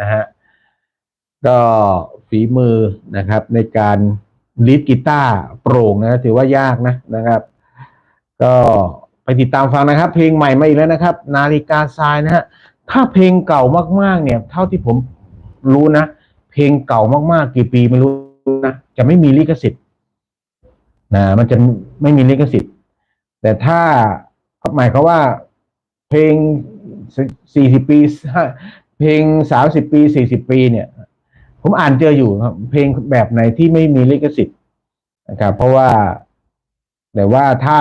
นะฮะก็ฝีมือนะครับ ในการลีดกีตาร์โปร่งนะถือว่ายากนะนะครับ ก็ไปติดตามฟังนะครับ เพลงใหม่มาอีกแล้วนะครับ นาฬิกาทรายนะฮะถ้าเพลงเก่ามากๆ เนี่ย เท่าที่ผมรู้นะเพลงเก่ามากๆ กี่ปีไม่รู้นะจะไม่มีลิขสิทธิ์นะมันจะไม่มีลิขสิทธิ์ แต่ถ้าหมายเขาว่าเพลงสี่สิบปี เพลงสามสิบปีสี่สิบปีเนี่ย ผมอ่านเจออยู่ครับ เพลงแบบไหนที่ไม่มีลิขสิทธิ์นะครับ เพราะว่าแต่ว่าถ้า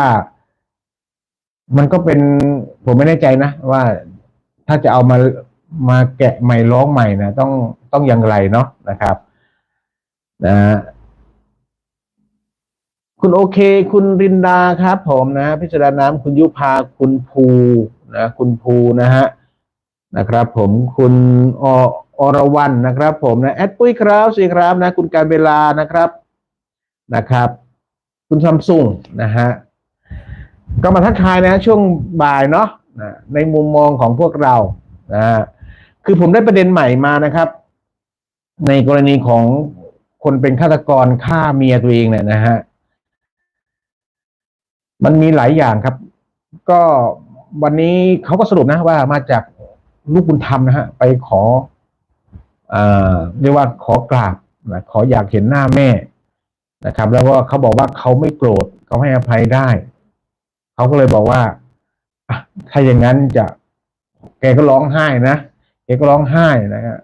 มันก็เป็นผมไม่แน่ใจนะ ว่าถ้าจะเอามามาแกะใหม่ร้องใหม่นะต้องต้องอย่างไรเนาะนะครับนะคุณโอเค คุณรินดาครับ ผมนะ พิจารณาคุณยุพาคุณภูนะ คุณภูนะฮะ นะครับผมคุณออรวันนะครับ ผมนะแอดปุ้ยครับสิครับนะ คุณการเวลานะครับนะครับ คุณซัมซุงนะฮะก็มาทักทายนะช่วงบ่ายเนาะนะในมุมมองของพวกเรานะคือผมได้ประเด็นใหม่มานะครับ ในกรณีของคนเป็นฆาตกรฆ่าเมียตัวเองเนี่ยนะฮะมันมีหลายอย่างครับ ก็วันนี้เขาก็สรุปนะว่ามาจาก ลูกบุญธรรมนะฮะ ไปขออเรียกว่าขอกราบนะขออยากเห็นหน้าแม่นะครับ แล้วก็เขาบอกว่าเขาไม่โกรธเขาให้อภัยได้เขาก็เลยบอกว่าถ้าอย่างนั้นจะแกก็ร้องไห้นะแกก็ร้องไห้นะฮะ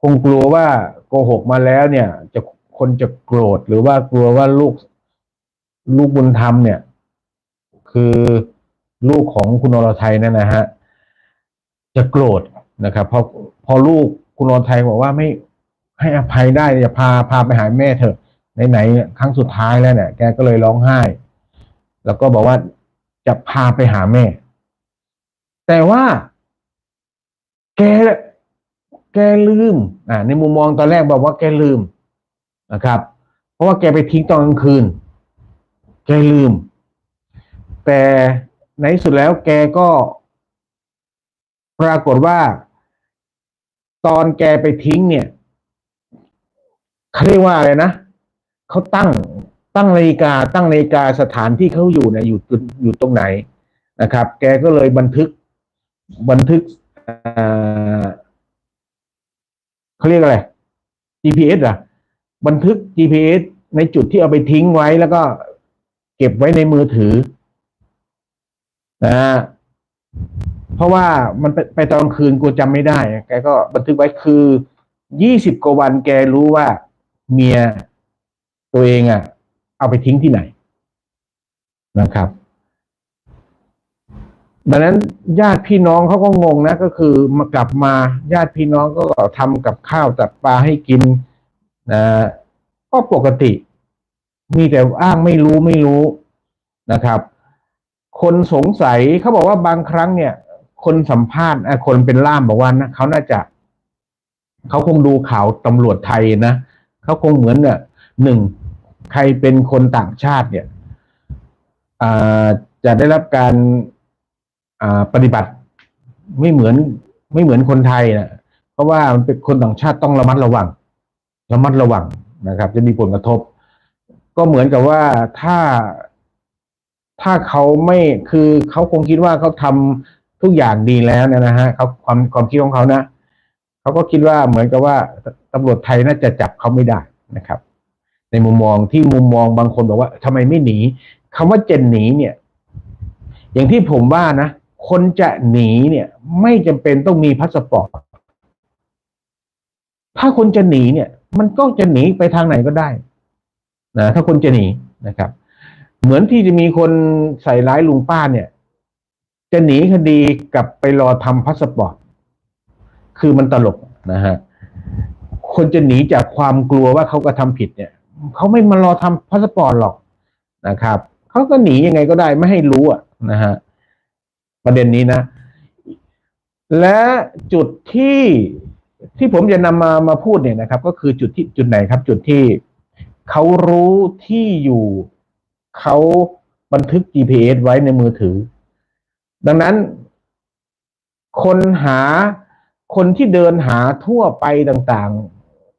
คงกลัวว่าโกหกมาแล้วเนี่ย จะคนจะโกรธหรือว่ากลัวว่าลูกลูกบุญธรรมเนี่ย คือลูกของคุณอรไทยนั่นนะฮะ จะโกรธนะครับพอพอลูกคุณรอรไทยบอกว่าไม่ให้อภัยได้จะพาพาไปหาแม่เถอะไหนๆครั้งสุดท้ายแล้วเนี่ย แกก็เลยร้องไห้ แล้วก็บอกว่าจะพาไปหาแม่ แต่ว่า แกแกลืม อ่า ในมุมมองตอนแรกบอกว่าแกลืมนะครับ เพราะว่าแกไปทิ้งตอนกลางคืน แกลืม แต่ในสุดแล้วแกก็ ปรากฏว่า ตอนแกไปทิ้งเนี่ยเขาเรียกว่าอะไรนะเขาตั้งตั้งนาฬิกา ตั้งนาฬิกาสถานที่เขาอยู่เนี่ยอยู่อยู่ตรงไหนนะครับ แกก็เลยบันทึกบันทึกเขาเรียกอะไร GPS อะ บันทึก GPS ในจุดที่เอาไปทิ้งไว้แล้วก็เก็บไว้ในมือถือนะ เพราะว่ามันไปไปตอนคืนกูจำไม่ได้ แกก็บันทึกไว้คือยี่สิบกว่าวันแกรู้ว่าเมียตัวเองอะ เอาไปทิ้งที่ไหนนะครับ ดังนั้นญาติพี่น้องเขาก็งงนะ ก็คือมากลับมาญาติพี่น้องก็ทำกับข้าวจัดปลาให้กินนะก็ปกติ มีแต่อ้างไม่รู้ไม่รู้นะครับ คนสงสัยเขาบอกว่าบางครั้งเนี่ย คนสัมภาษณ์คนเป็นล่ามบอกว่านะเขาน่าจะเขาคงดูข่าวตำรวจไทยนะเขาคงเหมือนเนี่ยหนึ่งใครเป็นคนต่างชาติเนี่ยจะได้รับการปฏิบัติไม่เหมือนไม่เหมือนคนไทยนะเพราะว่ามันเป็นคนต่างชาติต้องระมัดระวัง ระมัดระวังนะครับ จะมีผลกระทบ ก็เหมือนกับว่าถ้าถ้าเขาไม่คือเขาคงคิดว่าเขาทำ ทุกอย่างดีแล้วเนี่ยนะฮะเขาความความคิดของเขานะเขาก็คิดว่าเหมือนกับว่าตำรวจไทยน่าจะจับเขาไม่ได้นะครับ ในมุมมองที่มุมมองบางคนบอกว่าทำไมไม่หนีคำว่าจะหนีเนี่ย อย่างที่ผมว่านะคนจะหนีเนี่ย ไม่จำเป็นต้องมีพาสปอร์ตถ้าคนจะหนีเนี่ย มันก็จะหนีไปทางไหนก็ได้นะถ้าคนจะหนีนะครับ เหมือนที่จะมีคนใส่ร้ายลุงป้าเนี่ย จะหนีคดีกลับไปรอทำพาสปอร์ต คือมันตลกนะฮะ คนจะหนีจากความกลัวว่าเขากระทาผิดเนี่ย เขาไม่มารอทำพาสปอร์ตหรอกนะครับ เขาก็หนียังไงก็ได้ไม่ให้รู้อะนะฮะ ประเด็นนี้นะ และจุดที่ที่ผมจะนำมามาพูดเนี่ยนะครับ ก็คือจุดที่จุดไหนครับ จุดที่เขารู้ที่อยู่เขาบันทึก GPS ไว้ในมือถือ ดังนั้น คนหาคนที่เดินหาทั่วไปต่าง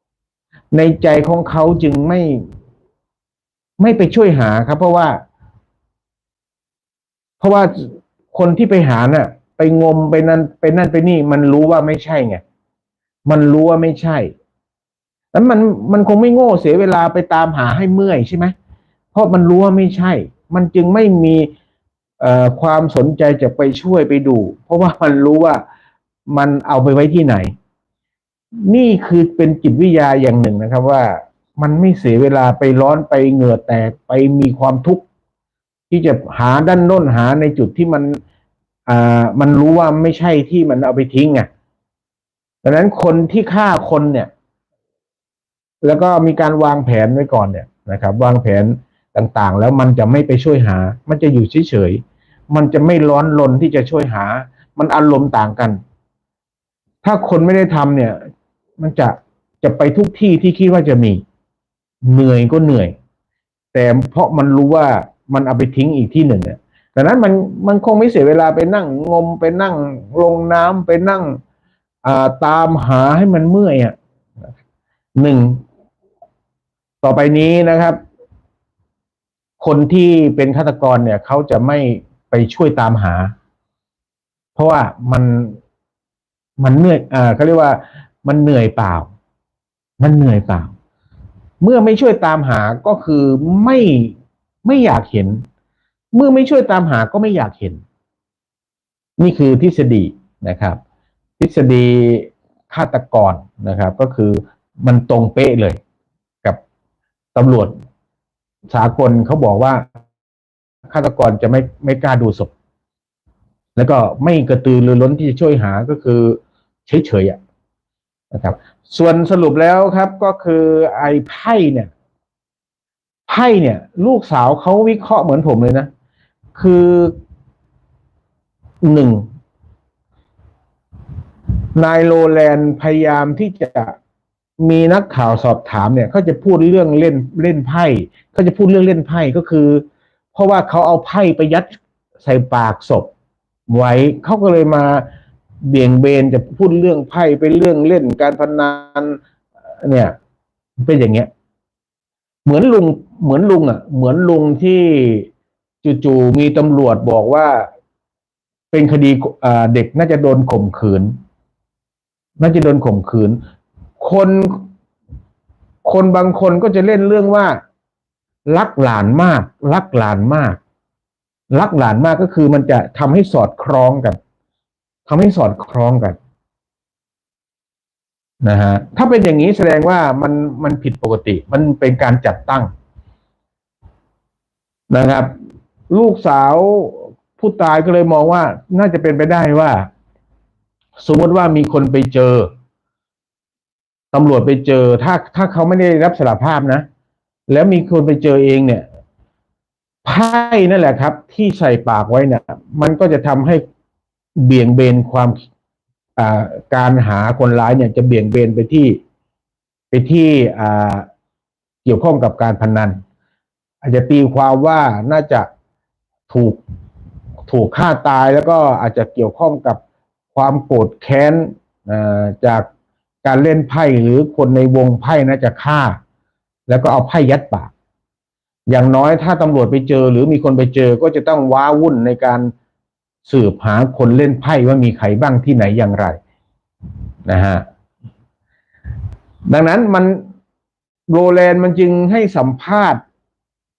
ๆ ในใจของเขาจึงไม่ ไม่ไปช่วยหาครับ เพราะว่า เพราะว่าคนที่ไปหาน่ะ ไปงมไปนั่นไปนั่นไปนี่ มันรู้ว่าไม่ใช่ไงมันรู้ว่าไม่ใช่แล้วมันมันคงไม่โง่เสียเวลาไปตามหาให้เมื่อยใช่ไหมเพราะมันรู้ว่าไม่ใช่ มันจึงไม่มี ความสนใจจะไปช่วยไปดู เพราะว่ามันรู้ว่ามันเอาไปไว้ที่ไหน นี่คือเป็นจิตวิทยาอย่างหนึ่งนะครับว่ามันไม่เสียเวลาไปร้อนไปเหงื่อแตกไปมีความทุกข์ที่จะหาด้านโน้นหาในจุดที่มันอ่ามันรู้ว่าไม่ใช่ที่มันเอาไปทิ้งอะดังนั้นคนที่ฆ่าคนเนี่ย แล้วก็มีการวางแผนไว้ก่อนเนี่ยนะครับ วางแผน ต่างๆ แล้วมันจะไม่ไปช่วยหา มันจะอยู่เฉยๆมันจะไม่ร้อนรนที่จะช่วยหา มันอารมณ์ต่างกัน ถ้าคนไม่ได้ทำเนี่ย มันจะจะไปทุกที่ที่คิดว่าจะมี เหนื่อยก็เหนื่อย แต่เพราะมันรู้ว่ามันเอาไปทิ้งอีกที่หนึ่งเนี่ยดังนั้นมันมันคงไม่เสียเวลาไปนั่งงมไปนั่งลงน้ำไปนั่งอ่าตามหาให้มันเมื่อยอะหนึ่ง ต่อไปนี้นะครับ คนที่เป็นฆาตกรเนี่ยเขาจะไม่ไปช่วยตามหา เพราะว่ามันมันเหนื่อยอ่าเขาเรียกว่า มันเหนื่อยเปล่า มันเหนื่อยเปล่า เมื่อไม่ช่วยตามหาก็คือไม่ไม่อยากเห็น เมื่อไม่ช่วยตามหาก็ไม่อยากเห็น นี่คือทฤษฎีนะครับ ทฤษฎีฆาตกรนะครับ ก็คือมันตรงเป๊ะเลย กับตำรวจ สากลเขาบอกว่าฆาตกรจะไม่ไม่กล้าดูศพ แล้วก็ไม่กระตือรือร้นที่จะช่วยหาก็คือเฉยๆอะนะครับ ส่วนสรุปแล้วครับก็คือไอ้ไพ่เนี่ยไพ่เนี่ย ลูกสาวเขาวิเคราะห์เหมือนผมเลยนะ คือหนึ่งนายโรแลนด์พยายามที่จะ มีนักข่าวสอบถามเนี่ยเขาจะพูดเรื่องเล่นเล่นไพ่เขาจะพูดเรื่องเล่นไพ่ก็คือ เพราะว่าเขาเอาไพ่ไปยัดใส่ปากศพไว้เขาก็เลยมาเบี่ยงเบนจะพูดเรื่องไพ่เป็นเรื่องเล่นการพนันเนี่ย เป็นอย่างเงี้ย เหมือนลุงเหมือนลุงอะ เหมือนลุงที่จู่ๆมีตำรวจบอกว่าเป็นคดีอ่าเด็กน่าจะโดนข่มขืน น่าจะโดนข่มขืน คนคนบางคนก็จะเล่นเรื่องว่า รักหลานมาก รักหลานมาก รักหลานมากก็คือมันจะทำให้สอดคล้องกันทำให้สอดคล้องกันนะฮะถ้าเป็นอย่างนี้แสดงว่ามันมันผิดปกติ มันเป็นการจัดตั้งนะครับ ลูกสาวผู้ตายก็เลยมองว่า น่าจะเป็นไปได้ว่า สมมติว่ามีคนไปเจอ ตำรวจไปเจอถ้าถ้าเขาไม่ได้รับสารภาพนะ แล้วมีคนไปเจอเองเนี่ยไพ่นั่นแหละครับ ที่ใส่ปากไว้เนี่ยมันก็จะทำให้เบี่ยงเบนความอ่าการหาคนร้ายเนี่ย จะเบี่ยงเบนไปที่ไปที่อ่าเกี่ยวข้องกับการพนัน อาจจะตีความว่าน่าจะถูกถูกฆ่าตายแล้วก็อาจจะเกี่ยวข้องกับความโกรธแค้นอ่าจาก การเล่นไพ่หรือคนในวงไพ่น่าจะฆ่า แล้วก็เอาไพ่ยัดปาก อย่างน้อยถ้าตำรวจไปเจอ หรือมีคนไปเจอก็จะต้องว้าวุ่นในการสืบหาคนเล่นไพ่ว่ามีใครบ้างที่ไหนอย่างไรนะฮะดังนั้นมันโรแลนด์มันจึงให้สัมภาษณ์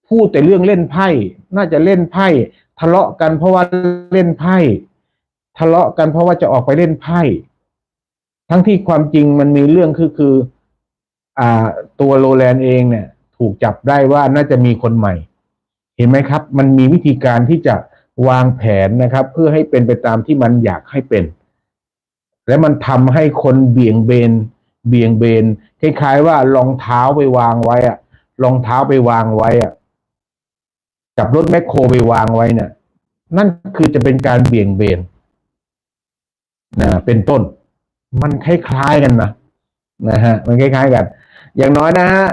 พูดแต่เรื่องเล่นไพ่ น่าจะเล่นไพ่ ทะเลาะกันเพราะว่าเล่นไพ่ ทะเลาะกันเพราะว่าจะออกไปเล่นไพ่ ทั้งที่ความจริงมันมีเรื่องคือคือ อ่า ตัวโรแลนด์เองเนี่ย ถูกจับได้ว่าน่าจะมีคนใหม่ เห็นไหมครับ มันมีวิธีการที่จะวางแผนนะครับ เพื่อให้เป็นไปตามที่มันอยากให้เป็น และมันทำให้คนเบี่ยงเบน เบี่ยงเบนคล้ายๆว่ารองเท้าไปวางไว้อะรองเท้าไปวางไว้อะกับรถแมคโครไปวางไว้เนี่ยนั่นคือจะเป็นการเบี่ยงเบนนะเป็นต้น มันคล้ายๆกันนะนะฮะมันคล้ายๆกัน อย่างน้อยนะฮะ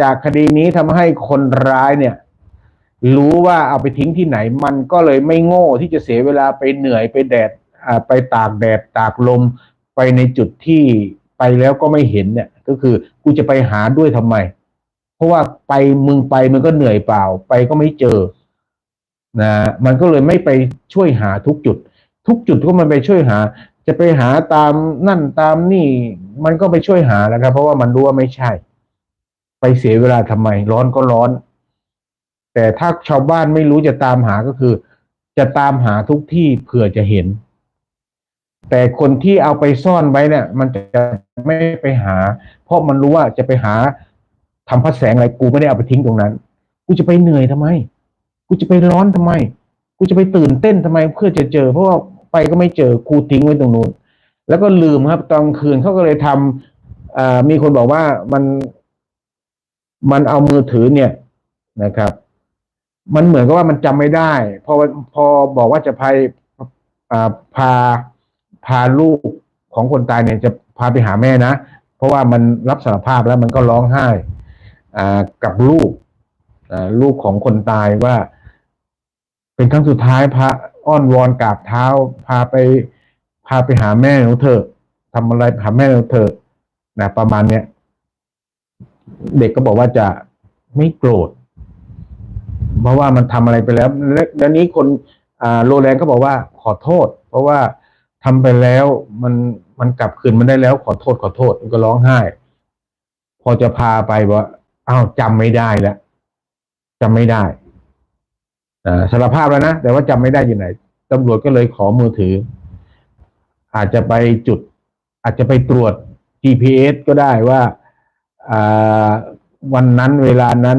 จากคดีนี้ทำให้คนร้ายเนี่ย รู้ว่าเอาไปทิ้งที่ไหน มันก็เลยไม่โง่ที่จะเสียเวลาไปเหนื่อยไปแดดอ่าไปตากแดดตากลมไปในจุดที่ไปแล้วก็ไม่เห็นเนี่ย ก็คือกูจะไปหาด้วยทำไม เพราะว่าไปมึงไปมันก็เหนื่อยเปล่า ไปก็ไม่เจอนะมันก็เลยไม่ไปช่วยหาทุกจุด ทุกจุดก็มันไปช่วยหา จะไปหาตามนั่นตามนี่ มันก็ไปช่วยหาแล้วครับ เพราะว่ามันรู้ว่าไม่ใช่ ไปเสียเวลาทำไม ร้อนก็ร้อน แต่ถ้าชาวบ้านไม่รู้จะตามหาก็คือ จะตามหาทุกที่เผื่อจะเห็น แต่คนที่เอาไปซ่อนไว้เนี่ย มันจะไม่ไปหา เพราะมันรู้ว่าจะไปหาทำพระแสงอะไรกูไม่ได้เอาไปทิ้งตรงนั้น กูจะไปเหนื่อยทำไม กูจะไปร้อนทำไม กูจะไปตื่นเต้นทำไม เพื่อจะเจอ เพราะว่า ไปก็ไม่เจอกูทิ้งไว้ตรงนู้นแล้วก็ลืมครับ ตอนคืนเขาก็เลยทำอ่ามีคนบอกว่ามันมันเอามือถือเนี่ยนะครับ มันเหมือนกับว่ามันจำไม่ได้พอพอบอกว่าจะพาพาพาลูกของคนตายเนี่ยจะพาไปหาแม่นะ เพราะว่ามันรับสารภาพแล้วมันก็ร้องไห้กับลูกลูกของคนตายว่า เป็นครั้งสุดท้ายพา อ้อนวอนกราบเท้า พาไปพาไปหาแม่หนูเถอะทำอะไรหาแม่หนูเถอะนะประมาณเนี้ยเด็กก็บอกว่าจะไม่โกรธ เพราะว่ามันทำอะไรไปแล้วแล้วนี้คนอ่าโรแลนก็บอกว่าขอโทษ เพราะว่าทำไปแล้วมันมันกลับคืนมาได้แล้วขอโทษขอโทษก็ร้องไห้ พอจะพาไปว่าอ้าวจำไม่ได้แล้วจำไม่ได้ สารภาพแล้วนะ แต่ว่าจำไม่ได้อยู่ไหนตำรวจก็เลยขอมือถือ อาจจะไปจุด อาจจะไปตรวจ GPS ก็ได้ว่าวันนั้นเวลานั้น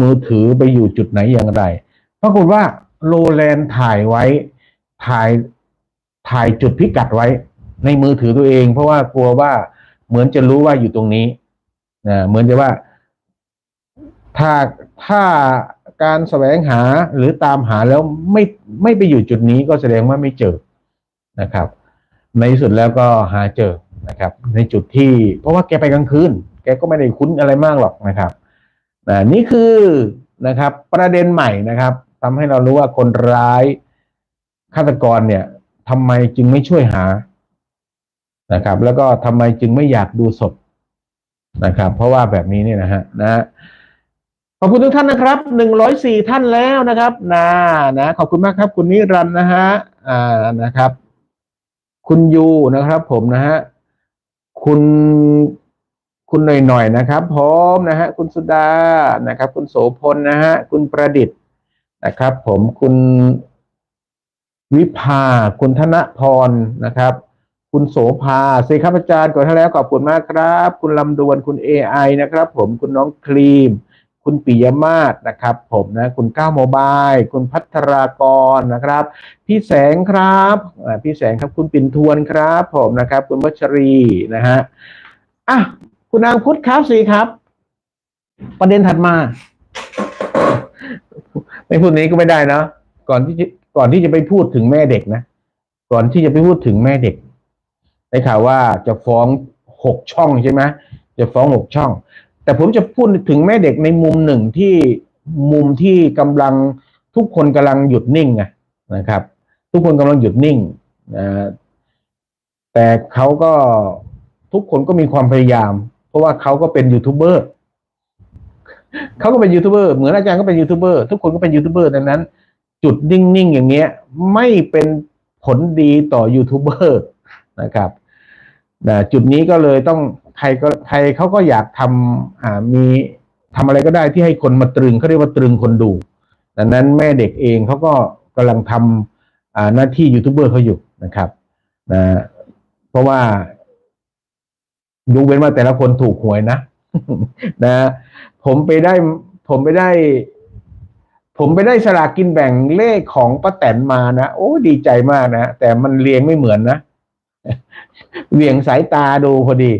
มือถือไปอยู่จุดไหนอย่างไรปรากฏว่าโรแลนด์ถ่ายไว้ ถ่ายถ่ายจุดพิกัดไว้ ในมือถือตัวเอง เพราะว่ากลัวว่าเหมือนจะรู้ว่าอยู่ตรงนี้นะเหมือนจะว่า ถ้าถ้า การแสวงหาหรือตามหาแล้วไม่ไม่ไปอยู่จุดนี้ก็แสดงว่าไม่เจอนะครับ ในที่สุดแล้วก็หาเจอนะครับ ในจุดที่เพราะว่าแกไปกลางคืน แกก็ไม่ได้คุ้นอะไรมากหรอกนะครับนะนี่คือนะครับประเด็นใหม่นะครับทำให้เรารู้ว่าคนร้ายฆาตกรเนี่ยทำไมจึงไม่ช่วยหานะครับ แล้วก็ทำไมจึงไม่อยากดูศพนะครับ เพราะว่าแบบนี้เนี่ยนะฮะนะ ขอบคุณทุกท่านนะครับหนึ่งร้อยสี่ท่านแล้วนะครับนะนะ ขอบคุณมากครับ คุณนิรันต์นะฮะอ่านะครับ คุณยูนะครับ ผมนะฮะคุณคุณหน่อยหน่อยๆนะครับพร้อมนะฮะคุณสุดานะครับ คุณโสพลนะฮะคุณประดิษฐ์นะครับ ผมคุณวิภาคุณธนพรนะครับ คุณโสภาเซครับอาจารย์ก่อนท่านแล้วขอบคุณมากครับ คุณลำดวนคุณ AI นะครับ ผมคุณน้องครีม คุณปิยมาศนะครับ ผมนะคุณก้าวโมบาย คุณพัทรากรนะครับ พี่แสงครับพี่แสงครับคุณปิ่นทวนครับ ผมนะครับ คุณวัชรีนะฮะอะคุณนางพุทธครับสีครับ ประเด็นถัดมา ไม่พูดนี้ก็ไม่ได้นะก่อนที่จะก่อนที่จะไปพูดถึงแม่เด็กนะก่อนที่จะไปพูดถึงแม่เด็กได้ข่าวว่าจะฟ้องหกช่องใช่ไหมจะฟ้องหกช่อง แต่ผมจะพูดถึงแม่เด็กในมุมหนึ่งที่มุมที่กำลังทุกคนกำลังหยุดนิ่งนะครับ ทุกคนกำลังหยุดนิ่งนะแต่เขาก็ทุกคนก็มีความพยายาม เพราะว่าเขาก็เป็นยูทูบเบอร์เขาก็เป็นยูทูบเบอร์เหมือนอาจารย์ก็เป็นยูทูบเบอร์ทุกคนก็เป็นยูทูบเบอร์ดังนั้น จุดนิ่งๆอย่างเงี้ย ไม่เป็นผลดีต่อยูทูบเบอร์นะครับนะจุดนี้ก็เลยต้อง ใครก็ใครเขาก็อยากทำอ่ามีทำอะไรก็ได้ที่ให้คนมาตรึงเขาเรียกว่าตรึงคนดูดังนั้นแม่เด็กเองเขาก็กำลังทำอ่าหน้าที่ยูทูบเบอร์เขาอยู่นะครับนะเพราะว่าดูเว้นว่าแต่ละคนถูกหวยนะนะ ผมไปได้ ผมไปได้ ผมไปได้สลากกินแบ่งเลขของป้าแตนมานะโอ้ดีใจมากนะแต่มันเรียงไม่เหมือนนะเหวี่ยงสายตาดูพอดี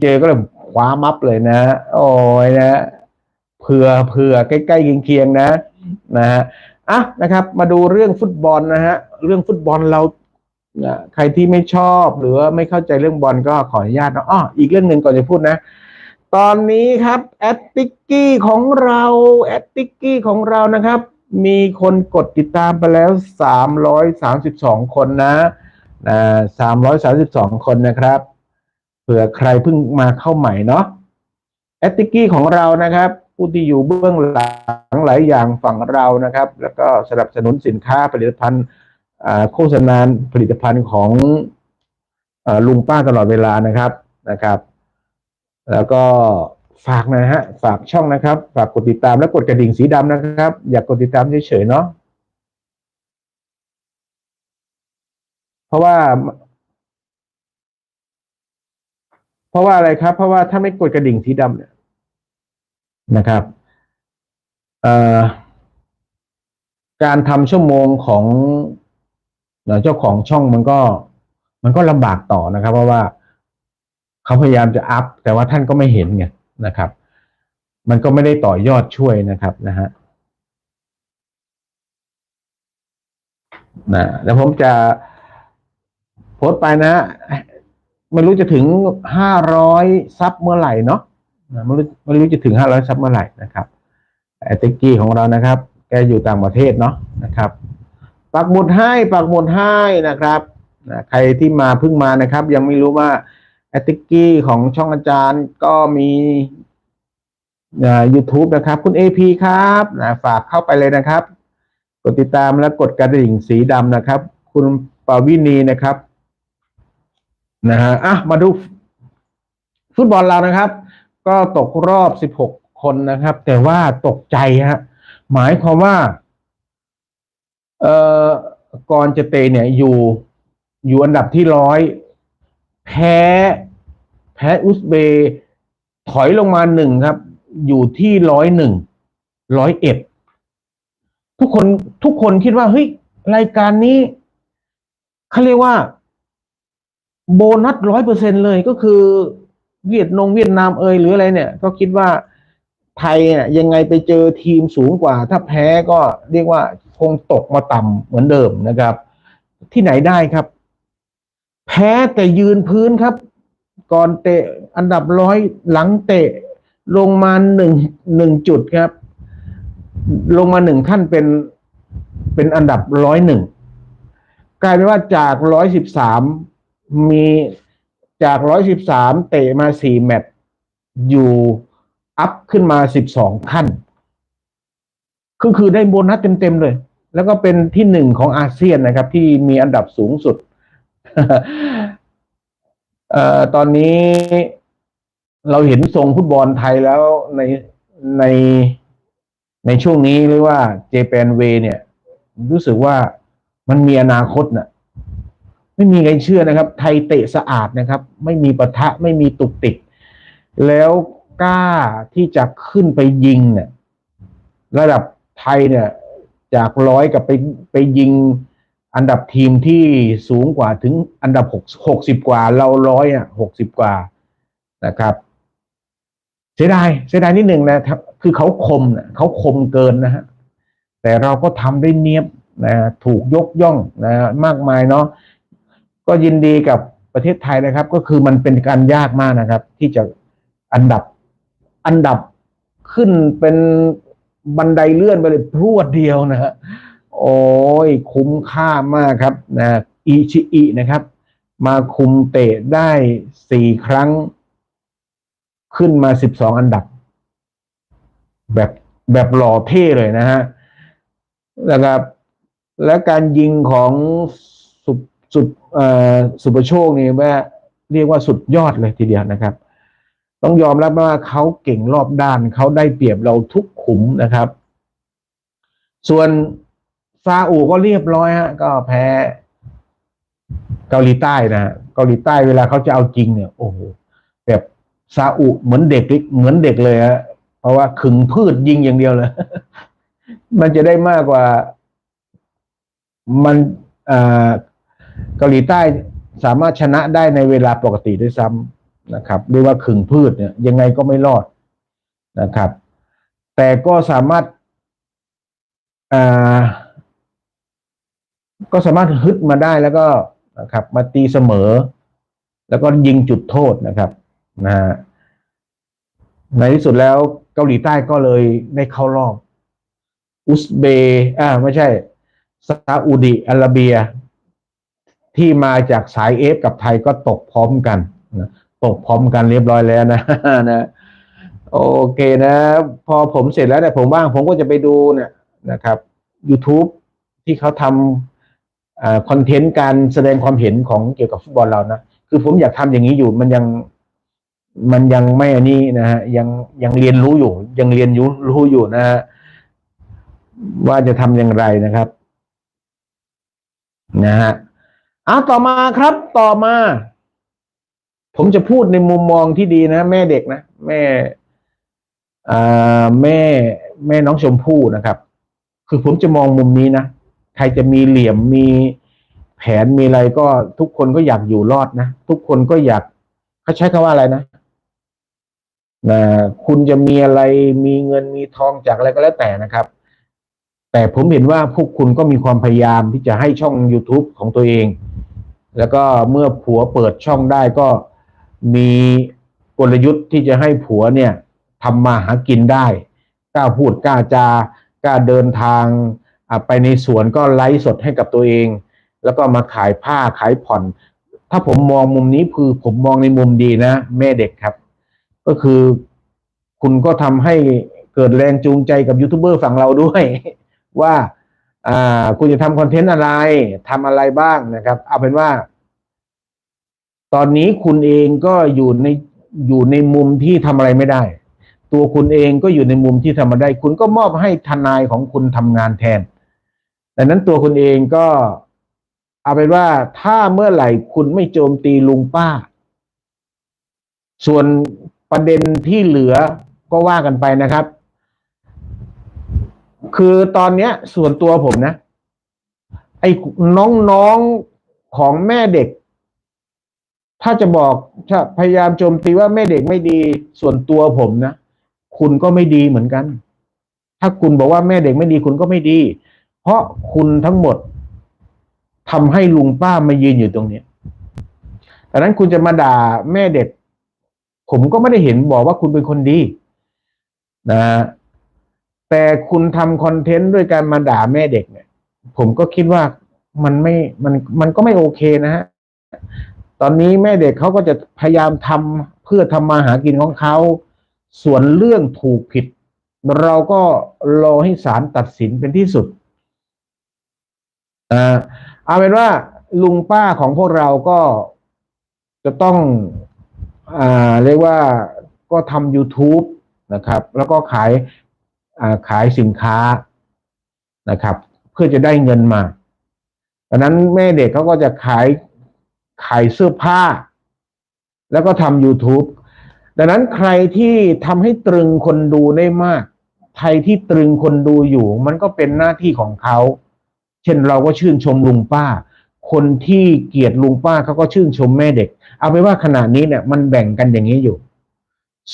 เจอก็เลยคว้ามับเลยนะโอ้ยนะเผื่อเผื่อใกล้ๆเคียงๆนะนะฮะอะนะครับ มาดูเรื่องฟุตบอลนะฮะเรื่องฟุตบอลเรานะใครที่ไม่ชอบหรือว่าไม่เข้าใจเรื่องบอลก็ขออนุญาตนะอ้ออีกเรื่องหนึ่งก่อนจะพูดนะ ตอนนี้ครับแอตติกกี้ของเราแอตติกกี้ของเรานะครับ มีคนกดติดตามไปแล้ว 332 คนนะสามร้อยสาสิบสองคนนะครับ เผื่อใครเพิ่งมาเข้าใหม่เนาะแอตติกี้ของเรานะครับ ผู้ที่อยู่เบื้องหลังหลายอย่างฝั่งเรานะครับ แล้วก็สนับสนุนสินค้าผลิตภัณฑ์โฆษณาผลิตภัณฑ์ของออลุงป้าตลอดเวลานะครับนะครับ แล้วก็ฝากนะฮะฝากช่องนะครับ ฝากกดติดตามและกดกระดิ่งสีดำนะครับ อยากกดติดตามเฉยๆเนาะเพราะว่า เพราะว่าอะไรครับ เพราะว่าถ้าไม่กดกระดิ่งสีดำเนี่ยนะครับการทำชั่วโมงของเจ้าของช่องมันก็ มันก็ลำบากต่อนะครับ เพราะว่าเขาพยายามจะอัพ แต่ว่าท่านก็ไม่เห็นไงนะครับ มันก็ไม่ได้ต่อยอดช่วยนะครับนะฮะนะแล้วผมจะโพสต์ไปนะ ไม่รู้จะถึงห้าร้อยซับเมื่อไหร่เนาะไม่รู้ไม่รู้จะถึงห้าร้อยซับเมื่อไหร่นะครับไอติกกี้ของเรานะครับ แกอยู่ต่างประเทศเนาะนะครับ ปักหมุดให้ปักหมุดให้นะครับใครที่มาเพิ่งมานะครับ ยังไม่รู้ว่าแอติกกี้ของช่องอาจารย์ก็มียูทูบนะครับ คุณ AP ครับนะฝากเข้าไปเลยนะครับ กดติดตามและกดกระดิ่งสีดำนะครับ คุณปวินีนะครับ นะฮะอะมาดู ฟุตบอลเรานะครับ ก็ตกรอบ 16 คนนะครับ แต่ว่าตกใจฮะหมายความว่า เอ่อก่อนจะเตะเนี่ยอยู่อยู่อันดับที่ร้อยแพ้แพ้อุซเบย์ถอยลงมาหนึ่งครับ อยู่ที่ร้อยหนึ่งร้อยเอ็ดทุกคนทุกคนคิดว่าเฮ้ยรายการนี้เขาเรียกว่า โบนัสร้อยเปอร์เซ็นเลยก็คือเวียดนงเวียดนามเอยหรืออะไรเนี่ย ก็คิดว่าไทยเนี่ยยังไงไปเจอทีมสูงกว่า ถ้าแพ้ก็เรียกว่าคงตกมาต่ำเหมือนเดิมนะครับ ที่ไหนได้ครับ แพ้แต่ยืนพื้นครับ ก่อนเตะอันดับร้อยหลังเตะลงมาหนึ่งหนึ่งจุดครับ ลงมาหนึ่งขั้นเป็นเป็นอันดับร้อยหนึ่งกลายเป็นว่าจากร้อยสิบสาม มีจากร้อยสิบสามเตะมาสี่แมตช์อยู่อัพขึ้นมาสิบสองขั้นคือคือได้โบนัสเต็มๆเลย แล้วก็เป็นที่หนึ่งของอาเซียนนะครับ ที่มีอันดับสูงสุดเอ่อตอนนี้เราเห็นทรงฟุตบอลไทยแล้วในในในช่วงนี้เรียกว่าเจแปนเวเนี่ย รู้สึกว่ามันมีอนาคตน่ะ ไม่มีใครเชื่อนะครับ ไทยเตะสะอาดนะครับ ไม่มีปะทะไม่มีตุกติก แล้วกล้าที่จะขึ้นไปยิงเนี่ยระดับไทยเนี่ยจากร้อยกับไปไปยิงอันดับทีมที่สูงกว่าถึงอันดับหกหกสิบกว่า เราร้อยอะหกสิบกว่านะครับ เสียดายเสียดายนิดหนึ่งนะครับ คือเขาคมนะเขาคมเกินนะฮะแต่เราก็ทำได้เนียบนะถูกยกย่องนะมากมายเนาะ ก็ยินดีกับประเทศไทยนะครับ ก็คือมันเป็นการยากมากนะครับ ที่จะอันดับอันดับขึ้นเป็นบันไดเลื่อนไปเลยพรวดเดียวนะฮะโอ้ยคุ้มค่ามากครับนะอิชิอินะครับ มาคุมเตะได้สี่ครั้ง ขึ้นมาสิบสองอันดับ แบบแบบหล่อเท่เลยนะฮะนะครับและการยิงของ สุดสุดเอ่อสุปโชคนี่ว่าเรียกว่าสุดยอดเลยทีเดียวนะครับ ต้องยอมรับว่าเขาเก่งรอบด้านเขาได้เปรียบเราทุกขุมนะครับ ส่วนซาอุก็เรียบร้อยฮะก็แพ้เกาหลีใต้นะฮะเกาหลีใต้เวลาเขาจะเอาจริงเนี่ย โอ้โหแบบซาอุเหมือนเด็กเหมือนเด็กเลยฮะเพราะว่าขึงพืชยิงอย่างเดียวเลย มันจะได้มากกว่า มันอ่า เกาหลีใต้สามารถชนะได้ในเวลาปกติด้วยซ้ำนะครับเรียกว่าขึงพืชเนี่ยยังไงก็ไม่รอดนะครับ แต่ก็สามารถอ่าก็สามารถฮึดมาได้แล้วก็นะครับ มาตีเสมอ แล้วก็ยิงจุดโทษนะครับนะฮะในที่สุดแล้วเกาหลีใต้ก็เลยได้เข้ารอบอุซเบย์อ่าไม่ใช่ซาอุดิอาระเบีย ที่มาจากสายเอฟกับไทยก็ตกพร้อมกันนะตกพร้อมกันเรียบร้อยแล้วนะนะโอเคนะ พอผมเสร็จแล้วเนี่ยผมว่างผมก็จะไปดูเนี่ยนะครับ YouTube ที่เขาทำคอนเทนต์การแสดงความเห็นของเกี่ยวกับฟุตบอลเรานะ คือผมอยากทำอย่างนี้อยู่มันยังมันยังไม่อันนี้นะฮะยังยังเรียนรู้อยู่ ยังเรียนรู้รู้อยู่นะฮะว่าจะทำอย่างไรนะครับ นะฮะ อาต่อมาครับต่อมา ผมจะพูดในมุมมองที่ดีนะ แม่เด็กนะ แม่อแม่แม่น้องชมพู่นะครับ คือผมจะมองมุมนี้นะใครจะมีเหลี่ยมมีแผนมีอะไรก็ทุกคนก็อยากอยู่รอดนะ ทุกคนก็อยากเขาใช้คำว่าอะไรนะนะคุณจะมีอะไรมีเงินมีทองจากอะไรก็แล้วแต่นะครับ แต่ผมเห็นว่าพวกคุณก็มีความพยายามที่จะให้ช่อง YouTube ของตัวเอง แล้วก็เมื่อผัวเปิดช่องได้ก็มีกลยุทธ์ที่จะให้ผัวเนี่ยทำมาหากินได้กล้าพูดกล้าจากล้าเดินทางไปในสวนก็ไลฟ์สดให้กับตัวเอง แล้วก็มาขายผ้าขายผ่อน ถ้าผมมองมุมนี้คือผมมองในมุมดีนะ แม่เด็กครับ ก็คือคุณก็ทำให้เกิดแรงจูงใจกับยูทูบเบอร์ฝั่งเราด้วย ว่า อ่าคุณจะทำคอนเทนต์อะไรทำอะไรบ้างนะครับ เอาเป็นว่า ตอนนี้คุณเองก็อยู่ในอยู่ในมุมที่ทำอะไรไม่ได้ ตัวคุณเองก็อยู่ในมุมที่ทำมาได้ คุณก็มอบให้ทนายของคุณทำงานแทนดังนั้นตัวคุณเองก็เอาเป็นว่าถ้าเมื่อไหร่คุณไม่โจมตีลุงป้า ส่วนประเด็นที่เหลือก็ว่ากันไปนะครับ คือตอนเนี้ย ส่วนตัวผมนะ ไอ้น้องๆของแม่เด็ก ถ้าจะบอกถ้าพยายามโจมตีว่าแม่เด็กไม่ดี ส่วนตัวผมนะคุณก็ไม่ดีเหมือนกัน ถ้าคุณบอกว่าแม่เด็กไม่ดีคุณก็ไม่ดี เพราะคุณทั้งหมดทำให้ลุงป้ามายืนอยู่ตรงเนี้ยดังนั้นคุณจะมาด่าแม่เด็ก ผมก็ไม่ได้เห็นบอกว่าคุณเป็นคนดี นะ แต่คุณทำคอนเทนต์ด้วยการมาด่าแม่เด็กเนี่ย ผมก็คิดว่ามันไม่มันมันก็ไม่โอเคนะฮะตอนนี้แม่เด็กเขาก็จะพยายามทำเพื่อทำมาหากินของเขาส่วนเรื่องถูกผิด เราก็รอให้ศาลตัดสินเป็นที่สุดอ่าเอาเป็นว่าลุงป้าของพวกเราก็จะต้องอ่าเรียกว่าก็ทำ YouTube นะครับ แล้วก็ขาย ขายสินค้านะครับ เพื่อจะได้เงินมาดังนั้นแม่เด็กเขาก็จะขายขายเสื้อผ้า แล้วก็ทำ YouTube ดังนั้นใครที่ทำให้ตรึงคนดูได้มาก ใครที่ตรึงคนดูอยู่ มันก็เป็นหน้าที่ของเขา เช่นเราก็ชื่นชมลุงป้า คนที่เกลียดลุงป้าเขาก็ชื่นชมแม่เด็ก เอาไปว่าขณะนี้เนี่ยมันแบ่งกันอย่างนี้อยู่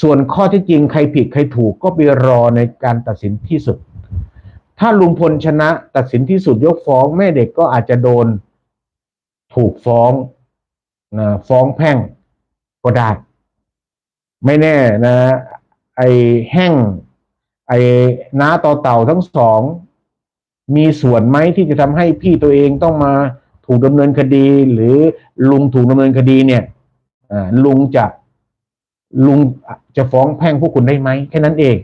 ส่วนข้อที่จริงใครผิดใครถูกก็ไปรอในการตัดสินที่สุด ถ้าลุงพลชนะตัดสินที่สุดยกฟ้อง แม่เด็กก็อาจจะโดนถูกฟ้องนะฟ้องแพ่งก็ได้ ไม่แน่นะ ไอ้แห้ง ไอ้น้าต่อเต่าทั้งสอง มีส่วนไหมที่จะทำให้พี่ตัวเองต้องมาถูกดำเนินคดี หรือลุงถูกดำเนินคดีเนี่ยลุงจะ ลุงจะฟ้องแพ่งพวกคุณได้ไหมแค่นั้นเอง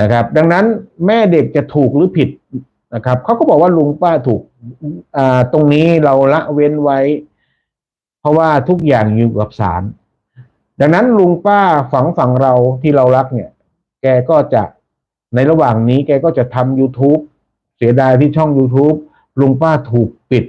นะครับ ดังนั้นแม่เด็กจะถูกหรือผิดนะครับเขาก็บอกว่าลุงป้าถูกอ่าตรงนี้เราละเว้นไว้ เพราะว่าทุกอย่างอยู่กับศาลดังนั้นลุงป้าฝังฝังเราที่เรารักเนี่ย แกก็จะในระหว่างนี้แกก็จะทำ YouTube เสียดายที่ช่อง YouTube ลุงป้าถูกปิด